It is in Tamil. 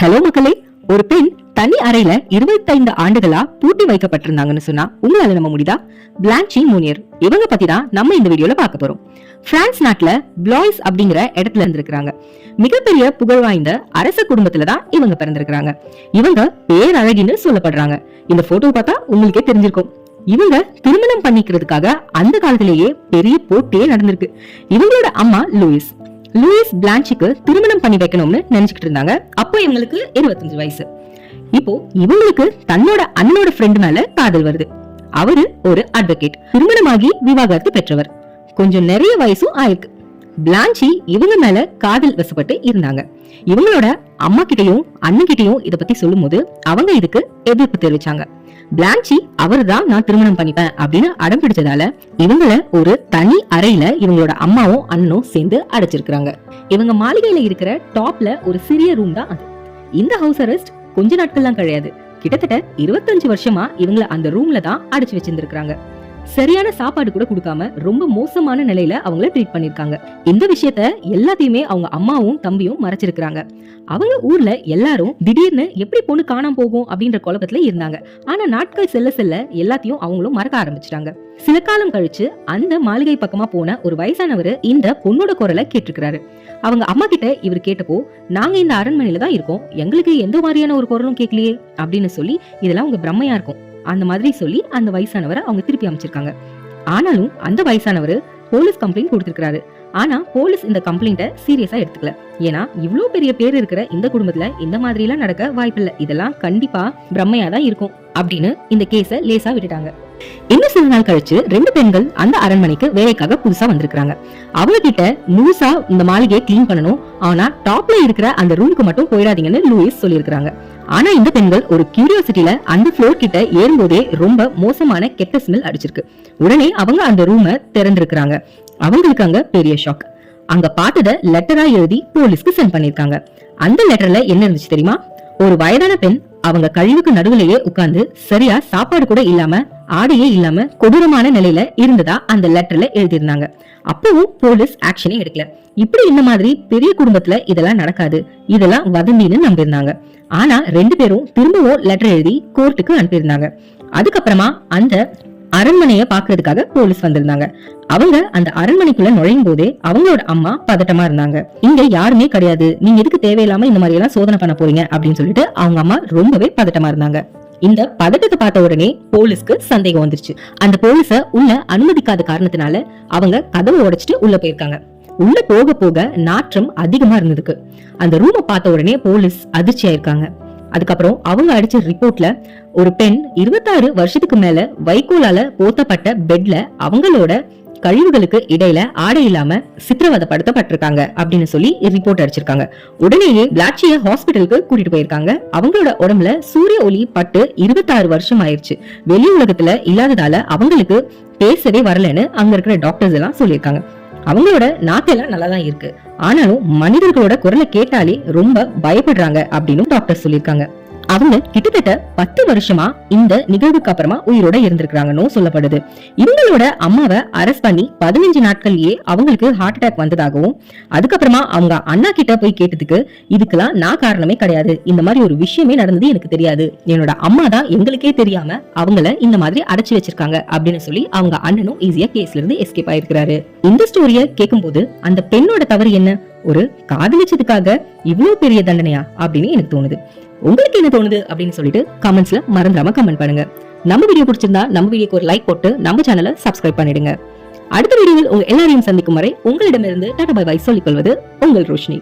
ஹலோ மக்களே. ஒரு பெண் தனி அறையில இருபத்தைந்து ஆண்டுகளா பூட்டி வைக்கப்பட்டிருந்தாங்கன்னு சொன்னா உங்களால நம்ம முடியுதா? பிளான்ச்சி மூனியர் இவங்க பத்தி தான் நம்ம இந்த வீடியோல பார்க்க போறோம். பிரான்ஸ் நாட்டுல பிளாய்ஸ் அப்படிங்கிற இடத்துல இருந்திருக்கிறாங்க. மிகப்பெரிய புகழ் வாய்ந்த அரச குடும்பத்துல தான் இவங்க பிறந்திருக்கிறாங்க. இவங்க பேரழகின்னு சொல்லப்படுறாங்க. இந்த போட்டோ பார்த்தா உங்களுக்கே தெரிஞ்சிருக்கும். இவங்க திருமணம் பண்ணிக்கிறதுக்காக அந்த காலத்திலேயே பெரிய போட்டியே நடந்திருக்கு. இவங்களோட அம்மா லூயிஸ் லூயிஸ் பிளான்ச்சிக்கு திருமணம் பண்ணி வைக்கணும்னு நினைச்சுக்கிட்டு இருந்தாங்க. அப்போ இவங்களுக்கு இருபத்தஞ்சு வயசு. இப்போ இவங்களுக்கு தன்னோட அண்ணனோட ஃப்ரெண்ட் மேல காதல் வருது. அவரு ஒரு அட்வொகேட் திருமணமாகி விவாகரத்து பெற்றவர். கொஞ்சம் நிறைய வயசும் ஆயிருக்கு. பிளான்ச்சி இவங்க மேல காதல் வசப்பட்டு இருந்தாங்க. இவங்களோட அம்மா கிட்டயும் அண்ணன் கிட்டயும் இத பத்தி சொல்லும் போது அவங்க இதுக்கு எதிர்ப்பு தெரிவிச்சாங்க. பிளான்ச்சி அவர் தான் நான் திருமணம் பண்ணிப்பேன் அப்படின்னு அடம் பிடிச்சதால இவங்கள ஒரு தனி அறையில இவங்களோட அம்மாவும் அண்ணனும் சேர்ந்து அடைச்சிருக்காங்க இவங்க மாளிகையில இருக்கிற டாப்ல ஒரு சிறிய ரூம் தான் அது. இந்த ஹவுஸ் அரெஸ்ட் கொஞ்ச நாட்கள்லாம் கிடையாது. கிட்டத்தட்ட இருபத்தஞ்சு வருஷமா இவங்கள அந்த ரூம்ல தான் அடைச்சு வச்சிருந்திருக்காங்க சரியான சாப்பாடு கூட கொடுக்காம ரொம்ப மோசமான நிலையில அவங்கள ட்ரீட் பண்ணிருக்காங்க இந்த விஷயத்த எல்லாத்தையுமே அவங்க அம்மாவும் தம்பியும் மறைச்சிருக்காங்க அவங்க ஊர்ல எல்லாரும் திடீர்னு எப்படி பொண்ணு காணாம போகும் அப்படின்ற குழப்பத்துல இருந்தாங்க. ஆனா நாட்கள் செல்ல செல்ல எல்லாத்தையும் அவங்களும் மறக்க ஆரம்பிச்சிட்டாங்க. சில காலம் கழிச்சு அந்த மாளிகை பக்கமா போன ஒரு வயசானவர் இந்த பொண்ணோட குரலை கேட்டிருக்கிறாரு. அவங்க அம்மா கிட்ட இவர் கேட்டப்போ நாங்க இந்த அரண்மனையில தான் இருக்கோம். எங்களுக்கு எந்த மாதிரியான ஒரு குரலும் கேட்கலையே அப்படின்னு சொல்லி இதெல்லாம் உங்க பிரம்மையா இருக்கும். அந்த மாதிரி சொல்லி அந்த வயசானவரை அவங்க திருப்பி அமைச்சிருக்காங்க. ஆனாலும் அந்த வயசானவர் போலீஸ் கம்ப்ளைண்ட் கொடுத்திருக்கிறாரு. ஆனா போலீஸ் இந்த கம்ப்ளைண்ட்டை சீரியஸா எடுத்துக்கல. ஏன்னா இவ்ளோ பெரிய பேர் இருக்கிற இந்த குடும்பத்துல இந்த மாதிரி எல்லாம் நடக்க வாய்ப்பில்லை. இதெல்லாம் கண்டிப்பா பிரம்மையா தான் இருக்கும் அப்படின்னு இந்த கேஸ லேசா விட்டுட்டாங்க. இன்னும் சில நாள் கழிச்சு ரெண்டு பெண்கள் அந்த அரண்மனைக்கு வேலைக்காக புதுசா வந்திருக்காங்க அவங்க கிட்ட முழுசா இந்த மாளிகையை க்ளீன் பண்ணணும். ஆனா டாப்ல இருக்கிற அந்த ரூமுக்கு மட்டும் போயிடாதீங்கன்னு லூயிஸ் சொல்லியிருக்காங்க ஆனா இந்த பெண்கள் ஒரு கியூரியாசிட்டில அந்த ஃப்ளோர் கிட்ட ஏறும்போதே ரொம்ப மோசமான கெட்ட ஸ்மெல் அடிச்சிருக்கு. உடனே அவங்க அந்த ரூமை திறந்திருக்கிறாங்க. அவங்களுக்கு அங்க பெரிய ஷாக் அங்க பார்த்தத லெட்டரா எழுதி போலீஸ்க்கு சென்ட் பண்ணிருக்காங்க அந்த லெட்டர்ல என்ன இருந்துச்சு தெரியுமா? ஒரு வயதான பெண் அவங்க கழிவுக்கு நடுவுலயே உட்கார்ந்து சரியா சாப்பாடு கூட இல்லாம ஆடையே இல்லாம கொடூரமான நிலையில இருந்ததா அந்த லெட்டர்ல எழுதியிருந்தாங்க. அப்பவும் போலீஸ் ஆக்ஷனே எடுக்கல. இப்படி இந்த மாதிரி பெரிய குடும்பத்துல இதெல்லாம் நடக்காது. இதெல்லாம் வதந்தின்னு நம்பியிருந்தாங்க. ஆனா ரெண்டு பேரும் திரும்பவும் லெட்டர் எழுதி கோர்ட்டுக்கு அனுப்பியிருந்தாங்க. அதுக்கப்புறமா அந்த அரண்மனைய பாக்குறதுக்காக போலீஸ் வந்திருந்தாங்க. அவங்க அந்த அரண்மனைக்குள்ள நுழையும் போதே அவங்களோட அம்மா பதட்டமா இருந்தாங்க. இங்க யாருமே கிடையாது. நீங்க எதுக்கு தேவையில்லாம இந்த மாதிரி எல்லாம் சோதனை பண்ண போறீங்க அப்படின்னு சொல்லிட்டு அவங்க அம்மா ரொம்பவே பதட்டமா இருந்தாங்க. இந்த பதட்டத்தை பார்த்த உடனே போலீஸ்க்கு சந்தேகம் வந்துருச்சு. அந்த போலீஸ உள்ள அனுமதிக்காத காரணத்தினால அவங்க கதவை உடைச்சிட்டு உள்ள போயிருக்காங்க. உள்ள போக போக நாற்றம் அதிகமா இருந்ததுக்கு. அந்த ரூமை பார்த்த உடனே போலீஸ் அதிர்ச்சி ஆயிருக்காங்க. அதுக்கப்புறம் அவங்க அடிச்ச ரிப்போர்ட்ல ஒரு பெண் இருபத்தாறு வருஷத்துக்கு மேல வைக்கோலால போத்தப்பட்ட பெட்ல அவங்களோட கழிவுகளுக்கு இடையில ஆடை இல்லாம சித்திரவதப்படுத்தப்பட்டிருக்காங்க அப்படின்னு சொல்லி ரிப்போர்ட் அடிச்சிருக்காங்க. உடனேயே பிளாச்சிய ஹாஸ்பிட்டலுக்கு கூட்டிட்டு போயிருக்காங்க. அவங்களோட உடம்புல சூரிய ஒளி பட்டு இருபத்தாறு வருஷம் ஆயிருச்சு. வெளி உலகத்துல இல்லாததால அவங்களுக்கு பேசவே வரலன்னு அங்க இருக்கிற டாக்டர்ஸ் எல்லாம் சொல்லியிருக்காங்க. அவங்களோட நாத்தெல்லாம் நல்லா தான் இருக்கு. ஆனாலும் மனிதர்களோட குரலை கேட்டாலே ரொம்ப பயப்படுறாங்க அப்படின்னு டாக்டர் சொல்லியிருக்காங்க. அவங்க கிட்டத்தட்ட பத்து வருஷமா இந்த நிகழ்வுக்கு அப்புறமா உயிரோட இருந்திருக்கிறாங்கன்னு சொல்லப்படுது. இவங்களோட அம்மாவை அரெஸ்ட் பண்ணி பதினஞ்சு நாட்கள்லயே அவங்களுக்கு ஹார்ட் அட்டாக் வந்ததாகவும் அதுக்கப்புறமா அவங்க அண்ணா கிட்ட போய் கேட்டதுக்கு இதுக்கெல்லாம் நான் காரணமே கிடையாது. இந்த மாதிரி ஒரு விஷயமே நடந்தது எனக்கு தெரியாது. என்னோட அம்மா தான் எங்களுக்கே தெரியாம அவங்கள இந்த மாதிரி அடைச்சு வச்சிருக்காங்க அப்படின்னு சொல்லி அவங்க அண்ணனும் ஈஸியா கேஸ்ல இருந்து எஸ்கேப் ஆயிருக்கிறாரு. இந்த ஸ்டோரிய கேட்கும்போது அந்த பெண்ணோட தவறு என்ன? ஒரு காதலிச்சதுக்காக இவ்வளவு பெரிய தண்டனையா? அப்படின்னு எனக்கு தோணுது. உங்களுக்கு என்ன தோணுது அப்படின்னு சொல்லிட்டு கமெண்ட்ஸ்ல மறந்துடாம கமெண்ட் பண்ணுங்க. நம்ம வீடியோ பிடிச்சிருந்தா நம்ம வீடியோக்கு ஒரு லைக் போட்டு நம்ம சேனலை சப்ஸ்கிரைப் பண்ணிடுங்க. அடுத்த வீடியோவில் உங்க எல்லாரையும் சந்திக்கும் வரை உங்களிடமிருந்து டாடா பை பை சொல்லிக் கொள்வது உங்கள் ரோஷினி.